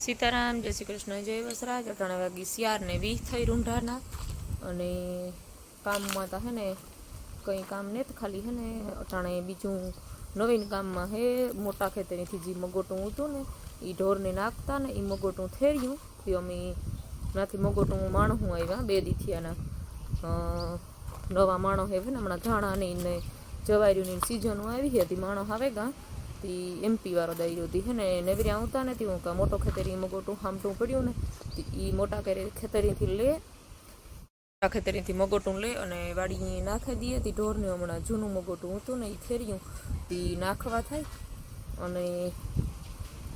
સીતારામ, જય શ્રી કૃષ્ણ, જય વસરાજ. અટાણે વાગી સિયારને વીસ થઈ રૂંઢાના. અને કામમાં તો હે ને કંઈ કામ ને તો ખાલી હે ને. અટાણે બીજું નવીન કામમાં હે મોટા ખેતરેથી જે મગોટું હતું ને એ ઢોરને નાખતા ને એ મગોટું થેર્યું. તે અમે નાથી મગોટું માણહું આવ્યા, બે દીથિયાના. નવા માણો હે ને, હમણાં ધાણાની ને જવાર્યુંની સિઝનો આવી હતી માણો આવે ગા તી એમપી વાળો દાયરો હતી હે ને, નેવરી આવતા નથી, હું કા મોટો ખેતરી મગોટું હામટું પડ્યું ને ઈ મોટા ખેતરીથી લે, મોટા ખેતરીથી મગોટું લે અને વાડી નાખી દઈએ. તી ઢોરને હમણાં જૂનું મગોટું હતું ને એ થેર્યું તી નાખવા થાય. અને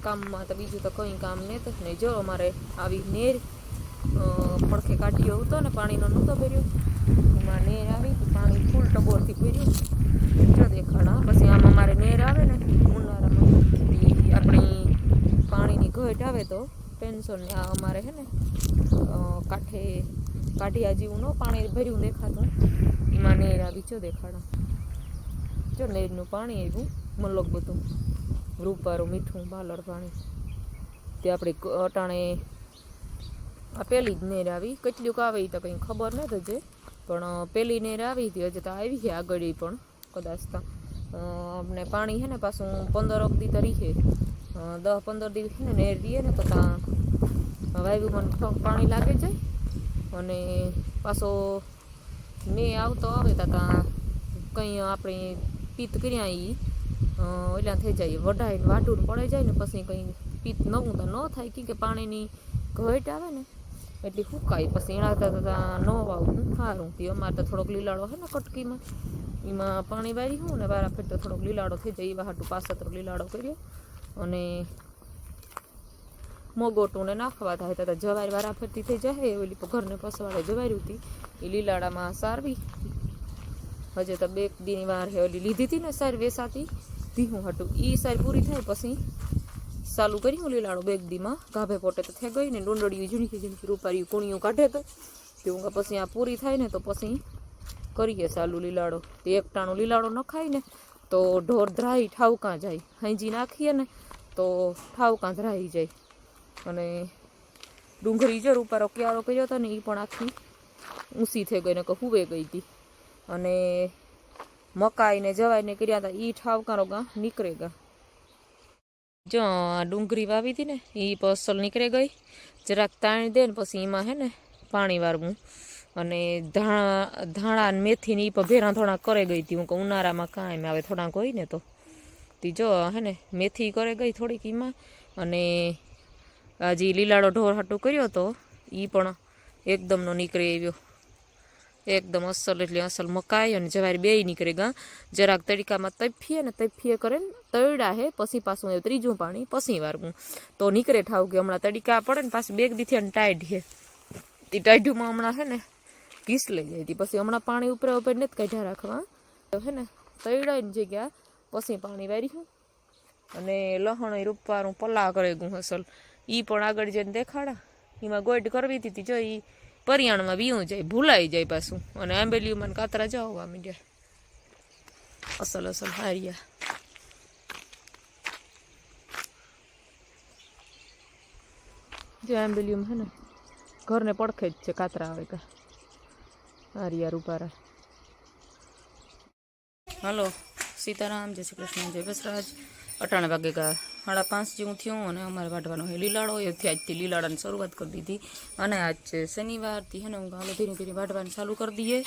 કામમાં તો બીજું તો કંઈ કામ નહીં ને, જો અમારે આવી નેર પડખે કાઢ્યો હતો ને, પાણીનો નહોતો ભર્યો. એમાં નેર આવી પાણી ફૂલ ટબોરથી ભર્યું. જો દેખાડા પછી આમાં મારે નેર આવે ને, ઉનાળામાં આપણી પાણીની ઘટ આવે તો ટેન્શન ને આ અમારે છે ને કાંઠે કાઢિયા જેવું ન પાણી ભર્યું દેખાતું. એમાં નેર આવી, જો દેખાડા જો નેરનું પાણી આવ્યું, મલક બધું. રૂપારું, મીઠું, બાલર પાણી. તે આપણે અટાણે આ પેલી જ નેર આવી. કેટલીક આવે એ તો કંઈ ખબર નથી જે. પણ પેલી નેર આવી હતી, હજી તો આવી છે આગળ પણ, કદાચ તો. અમને પાણી છે ને, પાછું પંદર અગદી તરીકે દસ પંદર દિવસ છે ને, નેર દઈએ ને, તો ત્યાં વાયુ મને પાણી લાગે જાય અને પાછો ને આવતો આવે તો ત્યાં કંઈ આપણે પિત્ત કર્યા એ ઓલા થઈ જાય, વઢાઈને વાઢું પડે જાય ને, પછી કંઈ પિત્ત નવું તો ન થાય કે પાણીની ઘટ આવે ને એટલી ફૂંકાય પછી એના કરતાં ન વાવું સારું તે અમારે તો થોડોક લીલાડો છે ને કટકીમાં. એમાં પાણી વારી હું ને વારા ફેરતો થોડોક લીલાડો થઈ જાય. એવા હાટું પાસતરો લીલાડો કર્યો અને મોગોટું ને નાખવા થાય તો જવાર વારા ફરતી થઈ જાય ઓલી પ- ઘરને પસવાડે જવાર્યું હતી એ લીલાડામાં સારવી. હજે તો બે દીની વાર હે ઓલી લીધી હતી ને સાર વેસાતી. ધીહું હાટું એ સાર પૂરી થાય પછી ચાલુ કર્યું લીલાણું બેગ દીમાં ગાભે પોટે તો થઈ ગઈ ને ડુંડળિયું ઝીણકી ઝીણકી રૂપારી કુણિયું કાઢે તો. કે પછી આ પૂરી થાય ને તો પછી કરીએ સાલું લીલાડો એક ટાણું લીલાડો નખાય ને તો ઢોર ધ્રાઈ, ઠાવકા જાય. હાંજી નાખીએ ને તો ઠાવકા ધ્રાઈ જાય. અને ડુંગળી જર રૂપારો ક્યારો કર્યો હતો ને એ પણ આખી ઊંસી થઈ ગઈ ને કે હુવે ગઈ હતી અને મકાઈને જવાઈને કર્યા હતા એ ઠાવકારો ગા નીકળે ગા. જો ડુંગળી વાવી હતી ને એ પસલ નીકળે ગઈ. જરાક તાણી દે ને પછી એમાં હે ને પાણી વારવું અને ધાણા ધાણા ને મેથી ને એ પણ ભેરા થોડા કરે ગઈ હતી હું કહું, ઉનાળામાં કાંઈ આવે થોડાક હોય ને તો. તી જો હે ને, મેથી કરે ગઈ થોડીક એમાં અને આજે લીલાડો ઢોર હાટું કર્યો તો એ પણ એકદમનો નીકળી આવ્યો. એકદમ અસલ એટલે અસલ મકાઈ અને જવારી બેય નીકળે ગા જરાક તડકામાં તફીએ અને તફીએ કરે ને તળ્યા હે, પછી પાછું ત્રીજું પાણી, પછી વારવું. તો નીકળે ઠાવ કે હમણાં તડકા પડે ને પાછી બેગ દીથી અને ટાઈટ છે એ ટાઈટુમાં હમણાં હે ને ઘીસ લઈ જાય હતી. પછી હમણાં પાણી ઉપર ઉપર નથી કાઢ્યા રાખવા. તો હે ને તળાની જગ્યા પછી પાણી વાર્યું. અને લહણ રૂપવાનું પલ્લા કરે ગું અસલ. એ પણ આગળ જઈને દેખાડા. એમાં ગોઈડ કરવી હતી જો ઈ પરિયાણમાં વીવું જાય, ભૂલાઈ જાય પાછું. અને આંબેલીઓમાં કાતરા જાવવા મીડ્યા અસલ અસલ હારિયા. જો આંબેલીઓમાં હે ને, ઘરને પડખે જ છે કાતરા આવે કા. હારિયા રૂપારા. હાલો, સીતારામ, જય શ્રી કૃષ્ણ, જય બસરાજ. અટાણે વાગે ગા. સાડા પાંચ જેવું થયું અને અમારે વાઢવાનો હોય લીલાડો એથી આજથી લીલાડાની શરૂઆત કરી દીધી. અને આજ શનિવારથી હે ને, હું ગાલો ધીરે ધીરે વાઢવાનું ચાલુ કરી દઈએ.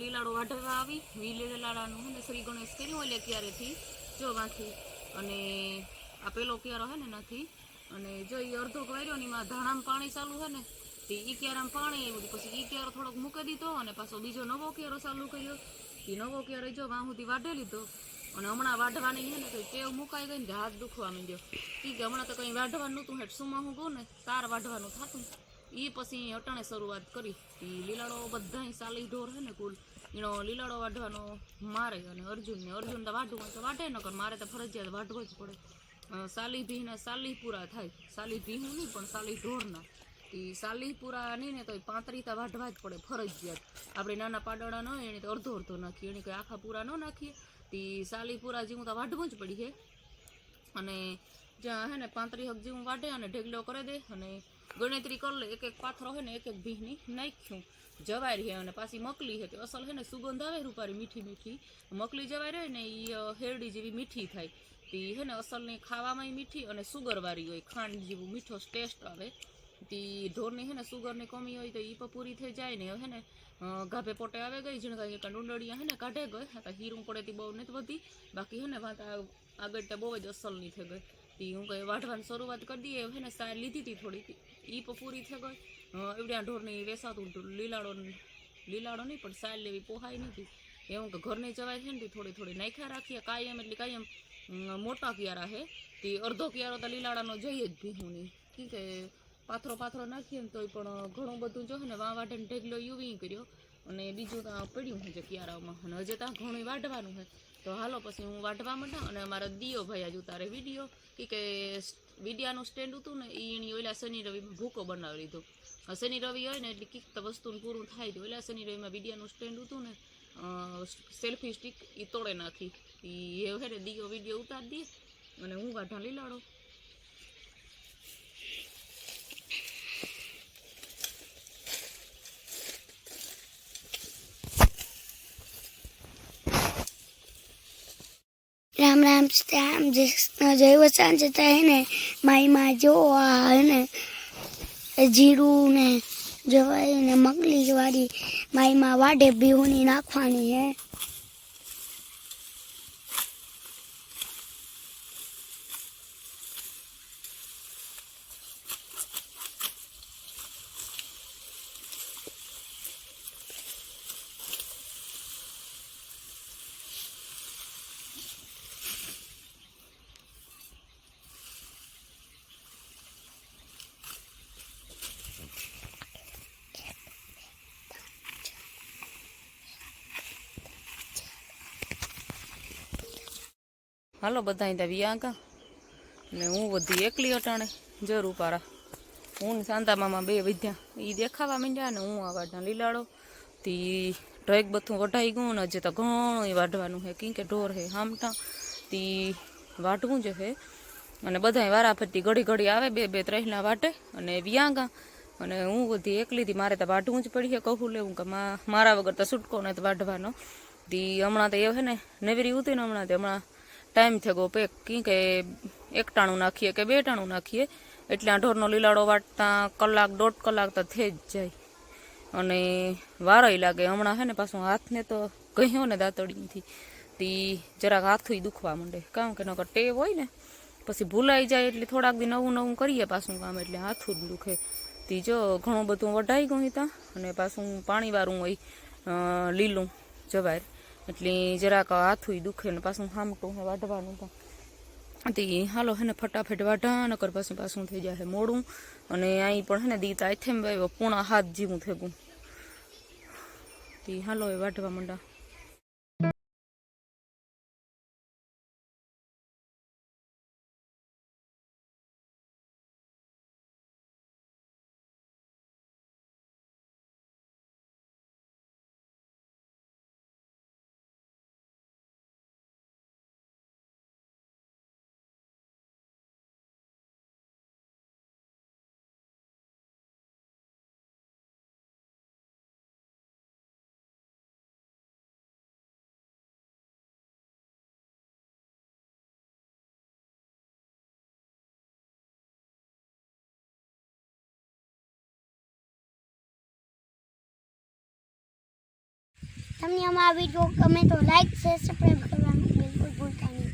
લીલાડો વાઢવા આવી. લીલાડાનું ને શ્રી ગણેશ કર્યું એટલે ક્યારેથી? જો વાંખી. અને આ પેલો ક્યારો હે ને નથી અને જો એ અડધો કર્યો ને એમાં ધાણામાં પાણી ચાલુ હે ને, તે ઈ ક્યારામાં પાણી આવ્યું. પછી ઈ ક્યારો થોડોક મૂકી દીધો અને પાછો બીજો નવો ક્યારો ચાલુ કર્યો. એ નવો ક્યારો જો વાહુથી વાઢી લીધો. અને હમણાં વાઢવાની છે ને તો ટેવ મુકાઈ ગઈ ને હાથ દુખવા માંડ્યો ઈ કે હમણાં તો કંઈ વાઢવાનું નહોતું, હેઠ સુમાં હું કહું ને, તાર વાઢવાનું થતું. એ પછી અટાણે શરૂઆત કરી. એ લીલાડો બધા સાલી ઢોર છે ને કુલ. એનો લીલાડો વાઢવાનો મારે અને અર્જુનને. અર્જુન તો વાઢવું તો વાઢે, નકર મારે તો ફરજિયાત વાઢવો જ પડે. સાલી ભીના સાલી પૂરા થાય. સાલી ભીનું નહીં, પણ સાલી ઢોરના એ સાલી પૂરા નહીં ને તો પાંત્રી તો વાઢવા જ પડે ફરજિયાત. આપણે નાના પાડોળા ન હોય એને તો અડધો અડધો નાખીએ એને કંઈ આખા પૂરા ન નાખીએ. તે સાલી પૂરા જેવું તો વાઢવું જ પડી છે અને જ્યાં હે ને પાંત્રી હક જેવું વાઢે અને ઢેગલો કરી દે અને ગણતરી કરી લે એક એક પાથરો હે ને એક એક ભીહની નાખ્યું. જવાય છે અને પાછી મકલી તે અસલ હે ને સુગંધ આવે રૂપારી મીઠી મીઠી. મકલી જવાય રહે ને એ હેરડી જેવી મીઠી થાય. તી હે ને અસલની ખાવામાં મીઠી અને સુગરવાળી હોય. ખાંડ જેવું મીઠો ટેસ્ટ આવે. તી ઢોરની હે ને સુગરની કમી હોય તો એ પણ પૂરી થઈ જાય ને. હે ને ગાભે પોટે આવે ગઈ જેને કાંઈ એક ડુંડળિયા હે ને કાઢે ગઈ. હા હીરું પડે તી બહુ નથી વધી બાકી હે ને વાત આગળ તો બહુ જ અસલની થઈ ગઈ. તી હું કઈ વાઢવાની શરૂઆત કરી દઈએ. હે ને સાર લીધી હતી થોડી એ પૂરી થઈ ગઈ. એવડ્યા ઢોરની વેસાતું લીલાડો લીલાડો નહીં, પણ સાયલ લેવી પોહાય નથી એવું કે ઘરની જવાય છે ને થોડી થોડી નાખ્યા રાખીએ. કાયમ એટલે કાયમ મોટા કિયારા હે. તે અડધો કિયારો તો લીલાડાનો જઈએ જ ભીહું નહીં. ઠીક કે પાથરો પાથરો નાખીએ ને તોય પણ ઘણું બધું જો ને વાં વાઢે ઢેગલો યુવી કર્યો અને બીજું ત્યાં પડ્યું છે કિયારામાં અને હજે ત્યાં ઘણું વાઢવાનું છે. તો હાલો પછી હું વાઢવા માંડા અને અમારા દિયો ભાઈ આજ ઉતારે વીડિયો. કે વિડિયાનું સ્ટેન્ડ હતું ને એ એની ઓલા શનિ રવિમાં ભૂકો બનાવી લીધો. શનિ રવિ હોય ને, એટલે કીક વસ્તુનું પૂરું થાય તો ઓલા શનિ રવિમાં વિડિયાનું સ્ટેન્ડ હતું ને સેલ્ફી સ્ટિક એ તોડે નાખી. એ હે દિયો વીડિયો ઉતારી દે અને હું વાઢા લીલાડો. રામ રામ શ્યામ, જય વસાન જતા હે ને માઈમાં જો આ હે ને, જીરું ને જવાઈ ને મગલી વાળી માઈમાં વાડે બીહુની નાખવાની હે. હાલો બધા ત્યાં કા? ને હું બધી એકલી અટાણે, જરૂર પારા. હું શાંતા મામા બે વિદ્યા. એ દેખાવા માંડ્યા ને હું આ વાઢા લીલાડો તી ઢેક બધું વઢાઈ ગયું ને હજી તો ઘણું વાઢવાનું છે કેમ કે ઢોર હે હામટા. તી વાઢવું જ છે અને બધાય વારાફરતી ઘડી ઘડી આવે, બે બે ત્રણના વાટે. અને વ્યાંગા અને હું બધી એકલી હતી મારે તો વાઢવું જ પડી કહું લેવું કે મારા વગર તો છૂટકો નથી વાઢવાનો. તી હમણાં તો એ છે ને, નેવરી ઉતી ને હમણાં તે હમણાં ટાઈમ થઈ ગયો પેક કી કે એક ટાણું નાખીએ કે બે ટાણું નાખીએ, એટલે આ ઢોરનો લીલાડો વાટતા કલાક દોઢ કલાક તો થઈ જ જાય. અને વારોય લાગે. હમણાં છે ને પાછું હાથને તો કહ્યું ને દાંતડીથી. તી જરાક હાથું દુખવા માંડે. કારણ કે નકર ટેવ હોય ને, પછી ભૂલાઈ જાય એટલે થોડાક દી નવું નવું કરીએ પાછું કામ, એટલે હાથું જ દુખે. તી જો ઘણું બધું વઢાઈ ગયું ત્યાં અને પાછું પાણીવાળું હોય લીલું જવાય. એટલે જરાક હાથું દુખે ને પાછું હામટું વાઢવાનું તો. તે હાલો હે ને ફટાફટ વાઢા, નકર પાછું પાછું થઈ જાય મોડું. અને અહીં પણ હે ને દીતા આથેમ વાવ્યો પૂણા હાથ જેવું થઈ ગયું તે હાલો એ વાઢવા માંડા. તમને અમારા વીડિયો ગમે તો લાઈક શેર સબસ્ક્રાઈબ કરવાનું બિલકુલ ભૂલતા નહીં.